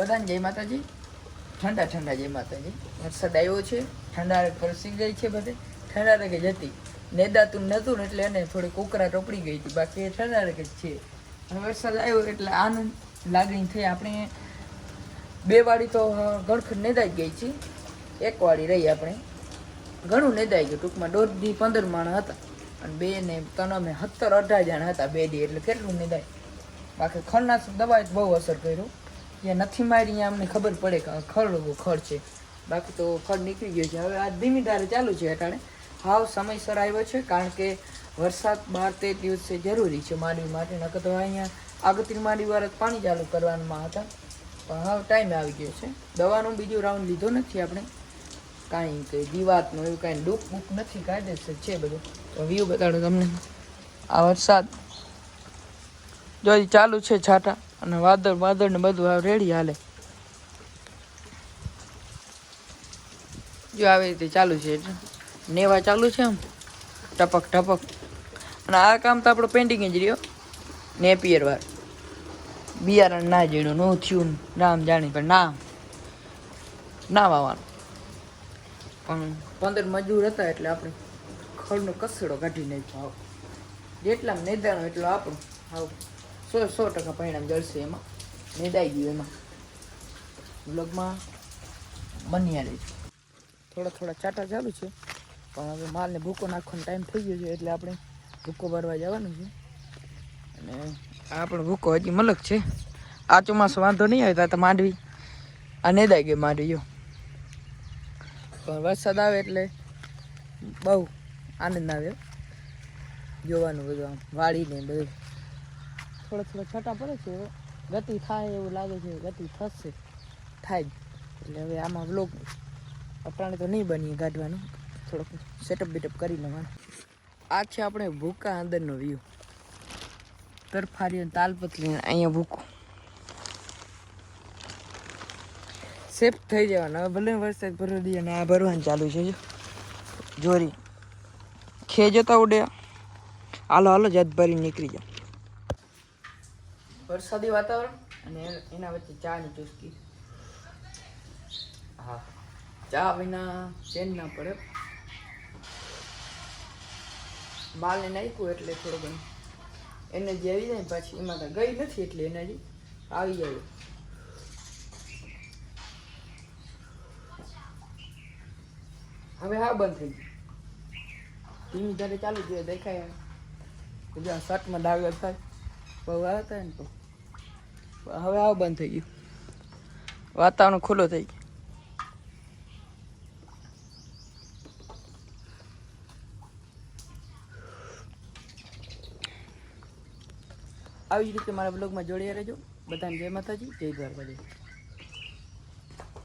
બધાને જય માતાજી. ઠંડા ઠંડા જય માતાજી. વરસાદ આવ્યો છે, ઠંડા પરસી ગઈ છે બધે. ઠંડા રગે જતી. નેદાતું નહોતું ને એટલે એને થોડી કોકરા ટોપડી ગઈ હતી. બાકી એ ઠંડા રગે જ છે. અને વરસાદ આવ્યો એટલે આનંદ લાગણી થઈ. આપણે બે વાડી તો ગણખડ નેદાઈ ગઈ છે. એક વાળી રહી આપણે. ઘણું નેદાઈ ગયું. ટૂંકમાં દોઢ દી, પંદર માણ હતા. અને બે ને ત્રણ અમે સત્તર અઢાર જણા હતા બે દી. એટલે કેટલું નેદાય બાકી ખડનાશક દવાએ બહુ અસર કર્યું. જ્યાં નથી મારી અમને ખબર પડે કે ખડ ખડ છે. બાકી તો ખડ નીકળી ગયો છે. હવે આ ધીમી ધારે ચાલુ છે અટાણે હાવ સમયસર આવ્યો છે, કારણ કે વરસાદ બાર તેર દિવસે જરૂરી છે માંડવી માટે. નકર તો અહીંયા આગતરી માંડવી વાર પાણી ચાલુ કરવામાં હતા. પણ હવે ટાઈમે આવી ગયો છે. દવાનો બીજો રાઉન્ડ લીધો નથી આપણે. કાંઈ કે દીવાતનું એવું કાંઈ દુઃખ બુક નથી, કાયદેસર છે બધું. તો વ્યૂ બતાડો તમને. આ વરસાદ જો ચાલુ છે છાટા. અને વાદળ વાદળ ને બધું રેડી હાલે. જો આવી રીતે ચાલુ છે નેવા ચાલુ છે આમ. ટપક ટપક. અને આ કામ તો આપણો પેન્ટિંગ જ રહ્યો. નેપિયર વાર બિયારણ ના જીણું નું થયું નામ જાણી, પણ ના ના વાવવાનું પણ પંદર મજૂર હતા એટલે આપણે ખડનો કસડો કાઢી નાખ્યો જેટલા નિદાણો એટલો આપણું. હાવ સો સો ટકા પરિણામ જળશે એમાં. નિદાઈ ગયું એમાં. બ્લોગમાં બન્યા છે થોડા થોડા ચાટા ચાલુ છે. પણ હવે માલને ભૂકો નાખવાનો ટાઈમ થઈ ગયો છે એટલે આપણે ભૂકો ભરવા જવાનું છે. અને આ આપણો ભૂકો હજી મલક છે. આ ચોમાસું વાંધો નહીં આવે તો માંડવી. આ નેદાઈ ગઈ માંડવી, જો. પણ વરસાદ આવે એટલે બહુ આનંદ આવે. જોવાનું બધું આમ વાળીને બધું. થોડા થોડા છટા પડે છે, ગતિ થાય એવું લાગે છે, ગતિ થશે, થાય. જ એટલે હવે આમાં બ્લોગ અટાણે તો નહીં બનીએ કાઢવાનું થોડોક સેટઅપ બેટઅપ કરી લેવાનું. આ છે આપણે ભૂકા અંદરનો વ્યૂ તરફારી તાલપત્રી અહીંયા ભૂકો. સેફ થઈ જવાના. હવે ભલે વરસાદ ભરો દઈએ અને આ ભરવાનું ચાલુ છે જોરી. ખે જતા ઉડે હાલો હાલો, જત ભરી નીકળી જાઓ. વરસાદી વાતાવરણ અને એના વચ્ચે ચાની ચુસ્કી. હા. ચા વિના ચેન ના પડે. માલને નાખ્યું એટલે થોડું ઘણું. જે આવી જાય ને પાછી એમાં તો ગઈ નથી એટલે એનર્જી આવી જાય. હવે હા બંધ થઈ ગયું. ધીમી ધારે ચાલુ જોઈએ દેખાય. તો જો આ શર્ટમાં ડાવ્યો થાય. બહુ આવે ને તો. હવે આવ બંધ થઈ ગયું. વાતાવરણ ખુલ્લો થઈ ગયું. આવી જ રીતે મારા બ્લોગમાં જોડ્યા રહેજો. બધાને જય માતાજી, જય દ્વારકાજી